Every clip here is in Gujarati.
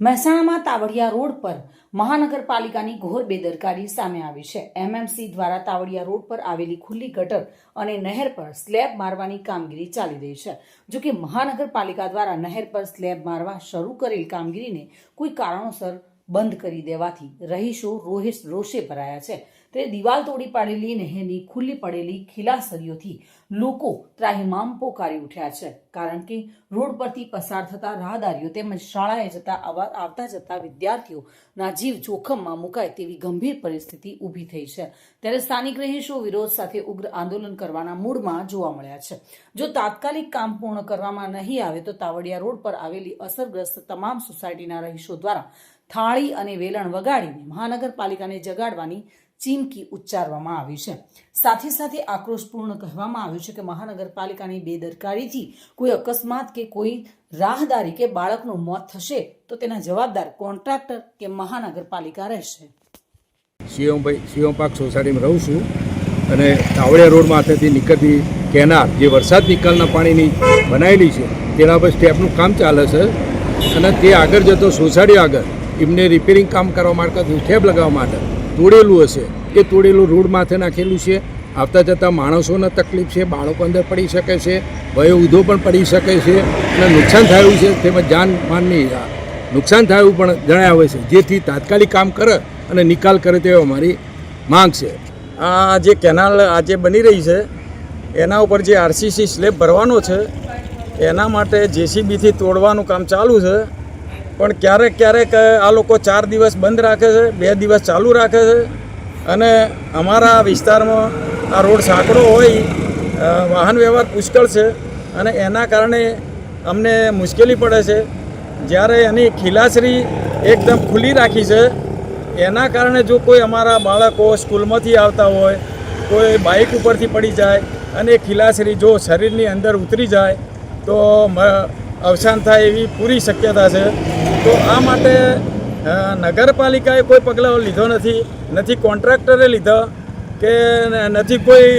મહેસાણામાં તાવડિયા રોડ પર મહાનગરપાલિકાની ઘોર બેદરકારી સામે આવી છે. એમએમસી દ્વારા તાવડિયા રોડ પર આવેલી ખુલ્લી ગટર અને નહેર પર સ્લેબ મારવાની કામગીરી ચાલી રહી છે. જો કે મહાનગરપાલિકા દ્વારા નહેર પર સ્લેબ મારવા શરૂ કરેલ કામગીરીને કોઈ કારણોસર બંધ કરી દેવાથી રહીશો રોહિશ રોષે ભરાયા છે. તે દિવાલ તોડી પાડેલી નહેરની ખુલ્લી પડેલી ખીલાસરીઓથી લોકો ત્રાહિમામ પોકારી ઉઠ્યા છે. કારણ કે રોડ પરથી પસાર થતા રાહદારીઓ તેમજ શાળાએ જતા આવતા જતા વિદ્યાર્થીઓના જીવ જોખમમાં મુકાય તેવી ગંભીર પરિસ્થિતિ ઊભી થઈ છે. ત્યારે સ્થાનિક રહીશો વિરોધ સાથે ઉગ્ર આંદોલન કરવાના મૂડમાં જોવા મળ્યા છે. જો તાત્કાલિક કામ પૂર્ણ કરવામાં નહીં આવે તો તાવડિયા રોડ પર આવેલી અસરગ્રસ્ત તમામ સોસાયટીના રહીશો દ્વારા થાળી અને વેલણ વગાડીને મહાનગરપાલિકાને જગાડવાની ચીમકી ઉચ્ચારવામાં આવી છે. સાથે સાથે આક્રોશપૂર્ણ કહેવામાં આવ્યું છે કે મહાનગરપાલિકાની બેદરકારીથી કોઈ અકસ્માત કે કોઈ રાહદારી કે બાળકનું મોત થશે તો તેના જવાબદાર કોન્ટ્રાક્ટર કે મહાનગરપાલિકા રહેશે. શિવમભાઈ શિવમ પાક સોસાયટીમાં રહું છું અને તાવડિયા રોડ માથેથી નીકળતી કેનાર જે વરસાદ નિકાલના પાણીની બનાવેલી છે, તેના પર સ્ટેપનું કામ ચાલે છે અને તે આગળ જતો સોસાયટી આગળ એમને રિપેરિંગ કામ કરવા માટે સ્ટેપ લગાવવા માટે તોડેલું હશે. એ તોડેલું રોડ માથે નાખેલું છે. આવતા જતા માણસોને તકલીફ છે, બાળકો અંદર પડી શકે છે ભયો ઉધો પણ પડી શકે છે અને નુકસાન થયું છે તેમજ જાનમાનની નુકસાન થયું પણ જણાવે છે. જેથી તાત્કાલિક કામ કરે અને નિકાલ કરે તેવી અમારી માંગ છે. આ જે કેનાલ આજે બની રહી છે, એના ઉપર જે આરસીસી સ્લેબ ભરવાનો છે, એના માટે જેસીબીથી તોડવાનું કામ ચાલુ છે. પણ ક્યારેક ક્યારેક આ લોકો ચાર દિવસ બંધ રાખે છે, બે દિવસ ચાલુ રાખે છે. અને અમારા વિસ્તારમાં આ રોડ સાંકડો હોય વાહન વ્યવહાર પુષ્કળ છે અને એના કારણે અમને મુશ્કેલી પડે છે. જ્યારે એની ખીલાસરી એકદમ ખુલ્લી રાખી છે, એના કારણે જો કોઈ અમારા બાળકો સ્કૂલમાંથી આવતા હોય, કોઈ બાઇક ઉપરથી પડી જાય અને એ ખીલાસરી જો શરીરની અંદર ઉતરી જાય, તો અવસાન થાય એવી પૂરી શક્યતા છે. તો આ માટે નગરપાલિકાએ કોઈ પગલાં લીધો નથી. નથી કોન્ટ્રાક્ટરે લીધો કે નથી કોઈ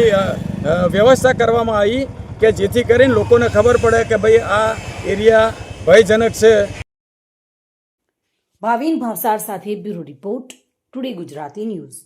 વ્યવસ્થા કરવામાં આવી કે જેથી કરીને લોકોને ખબર પડે કે ભાઈ આ એરિયા ભયજનક છે. ભાવિન ભાવસાર સાથે bureau report, today Gujarati news.